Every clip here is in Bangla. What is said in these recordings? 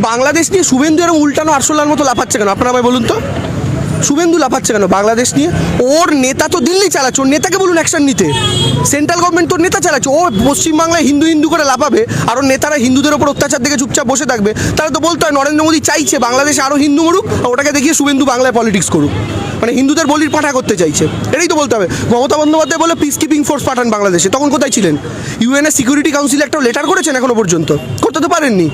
বাংলাদেশ নিয়ে শুভেন্দু এরকম উল্টানো আরশোলার মতো লাফাচ্ছে কেন? আপনারা আমায় বলুন তো। শুভেন্দু লাফাচ্ছে কেন বাংলাদেশ নিয়ে? ওর নেতা তো দিল্লি চালাচ্ছে, ওর নেতাকে বলুন অ্যাকশন নিতে। সেন্ট্রাল গভর্নমেন্ট তোর নেতা চালাচ্ছে, ও পশ্চিমবাংলায় হিন্দু হিন্দু করে লাফাবে, আর ওর নেতারা হিন্দুদের ওপর অত্যাচার দেখে চুপচাপ বসে থাকবে। তাহলে তো বলতে হয়, নরেন্দ্র মোদী চাইছে বাংলাদেশে আরও হিন্দু মরুক, আর ওটাকে দেখিয়ে শুভেন্দু বাংলায় পলিটিক্স করুক। মানে হিন্দুদের বলির পাঠা করতে চাইছে। এটাই তো বলতে হবে। মমতা বন্দ্যোপাধ্যায় বলে পিস কিপিং ফোর্স পাঠান বাংলাদেশে, তখন কোথায় ছিলেন? ইউএনএ সিকিউরিটি কাউন্সিল একটা লেটার করেছেন এখনও পর্যন্ত। করতে তো পারেননি।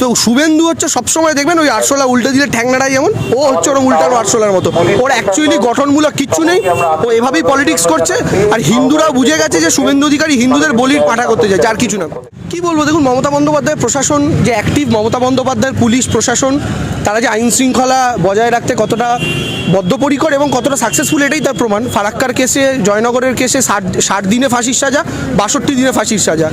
তো শুভেন্দু হচ্ছে সবসময় দেখবেন ওই আরশোলা উল্টে দিলে ঠ্যাংনাড়াই যেমন, ও হচ্ছে ওরকম উল্টানো আরশোলার মতো। ওর অ্যাকচুয়ালি গঠনমূলক কিচ্ছু নেই, ও এভাবেই পলিটিক্স করছে, আর হিন্দুরা বুঝে গেছে যে শুভেন্দু অধিকারী হিন্দুদের বলির পাঠা করতে যায় যার কিছু না। কি বলব দেখুন, মমতা বন্দ্যোপাধ্যায় প্রশাসন, যে অ্যাক্টিভ মমতা বন্দ্যোপাধ্যায়ের পুলিশ প্রশাসন, তারা যে আইন শৃঙ্খলা বজায় রাখতে কতটা বদ্ধপরিকর এবং কতটা সাকসেসফুল এটাই তার প্রমাণ। ফারাক্কার কেসে, জয়নগরের কেসে ষাট ষাট দিনে ফাঁসির সাজা, বাষট্টি দিনে ফাঁসির সাজা।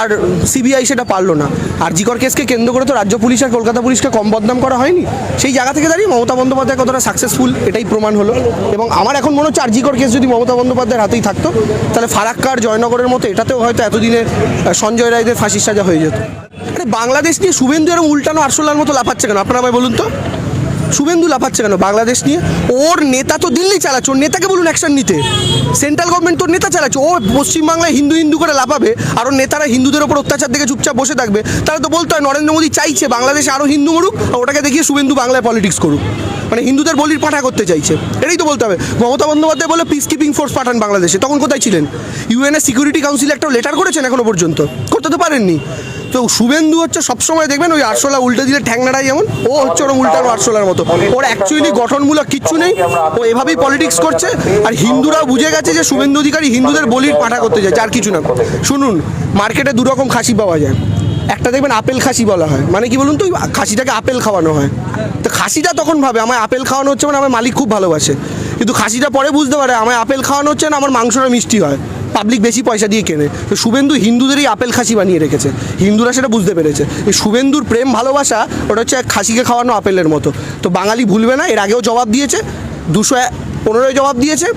আর সিবিআই সেটা পারল না। আর জিকর কেসকে কেন্দ্র করে তো রাজ্য পুলিশ আর কলকাতা পুলিশকে কম বদনাম করা হয়নি? সেই জায়গা থেকে দাঁড়িয়ে মমতা বন্দ্যোপাধ্যায় কতটা সাকসেসফুল এটাই প্রমাণ হলো। এবং আমার এখন মনে হচ্ছে আর জিকর কেস যদি মমতা বন্দ্যোপাধ্যায়ের হাতেই থাকতো, তাহলে ফারাক্কার জয়নগরের মতো এটাতেও হয়তো এতদিনে সঞ্জয় রায়দের ফাঁসির সাজা হয়ে যেত। আরে বাংলাদেশ নিয়ে শুভেন্দু এরকম উল্টানো আরশোলার মতো লাফাচ্ছে কেন? আপনারা আমায় বলুন তো। শুভেন্দু লাফাচ্ছে কেন বাংলাদেশ নিয়ে? ওর নেতা তো দিল্লি চালাচ্ছে, ওর নেতাকে বলুন অ্যাকশন নিতে। সেন্ট্রাল গভর্নমেন্ট তোর নেতা চালাচ্ছে, ও পশ্চিমবাংলায় হিন্দু হিন্দু করে লাফাবে, আর ওর নেতারা হিন্দুদের ওপর অত্যাচার দেখে চুপচাপ বসে থাকবে। তাহলে তো বলতে হয় নরেন্দ্র মোদী চাইছে বাংলাদেশে আরও হিন্দু মরুক, আর ওটাকে দেখিয়ে শুভেন্দু বাংলায় পলিটিক্স করুক। মানে হিন্দুদের বলির পাঠা করতে চাইছে। এটাই তো বলতে হবে। মমতা বন্দ্যোপাধ্যায় বলে পিস কিপিং ফোর্স পাঠান বাংলাদেশে। তখন কোথায় ছিলেন? ইউএনএ সিকিউরিটি কাউন্সিল একটা লেটার করেছেন এখনও পর্যন্ত। করতে তো পারেননি। তো শুভেন্দু হচ্ছে সবসময় দেখবেন ওই আরশোলা উল্টে দিলে ঠ্যাংনাড়াই যেমন। ও হচ্ছে ওরকম উল্টানো আরশোলার মতো। ওর অ্যাকচুয়ালি গঠনমূলক কিচ্ছু নেই। ও এভাবেই পলিটিক্স করছে। আর হিন্দুরা বুঝে গেছে যে শুভেন্দু অধিকারী হিন্দুদের বলির পাঠা করতে যায়, যার কিছু না। শুনুন মার্কেটে দু রকম খাসি পাওয়া যায়। একটা দেখবেন আপেল খাসি বলা হয়। মানে কি বলুন তো খাসিটাকে আপেল খাওয়ানো হয়। তো খাসিটা তখন ভাবে আমার আপেল খাওয়ানো হচ্ছে মানে আমার মালিক খুব ভালোবাসে। কিন্তু খাসিটা পরে বুঝতে পারে, আমায় আপেল খাওয়ানো হচ্ছে না, আমার মাংসটা মিষ্টি হয়। পাবলিক বেশি পয়সা দিয়ে কেনে। তো শুভেন্দু হিন্দুদেরই আপেল খাসি বানিয়ে রেখেছে। হিন্দুরা সেটা বুঝতে পেরেছে। এই শুভেন্দুর প্রেম ভালোবাসা, ওটা হচ্ছে খাসিকে খাওয়ানো আপেলের মতো। তো বাঙালি ভুলবে না, এর আগেও জবাব দিয়েছে, দুশো পনেরোই জবাব দিয়েছে।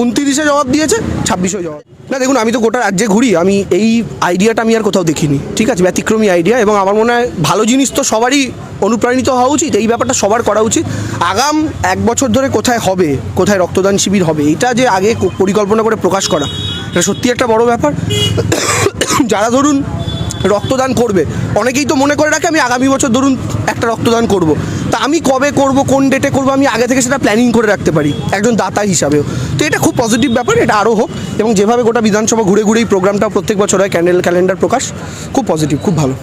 উনত্রিশে জবাব দিয়েছে ছাব্বিশে জবাব। না, দেখুন, আমি তো গোটা রাজ্যে ঘুরি, আমি এই আইডিয়াটা আমি আর কোথাও দেখিনি, ঠিক আছে? ব্যতিক্রমী আইডিয়া এবং আমার মনে হয় ভালো জিনিস তো সবারই অনুপ্রাণিত হওয়া উচিত, এই ব্যাপারটা সবার করা উচিত। আগাম এক বছর ধরে কোথায় হবে, কোথায় রক্তদান শিবির হবে, এটা যে আগে পরিকল্পনা করে প্রকাশ করা, এটা সত্যি একটা বড় ব্যাপার। যারা ধরুন রক্তদান করবে। অনেকেই তো মনে করে রাখে, আমি আগামী বছর ধরুন একটা রক্তদান করব। তা আমি কবে করব, কোন ডেটে করব, আমি আগে থেকে সেটা প্ল্যানিং করে রাখতে পারি, একজন দাতা হিসাবেও। তো এটা খুব পজিটিভ ব্যাপার, এটা আরও হোক। এবং যেভাবে গোটা বিধানসভা ঘুরে ঘুরেই প্রোগ্রামটা প্রত্যেক বছর হয় ক্যান্ডেল ক্যালেন্ডার প্রকাশ, খুব পজিটিভ খুব ভালো।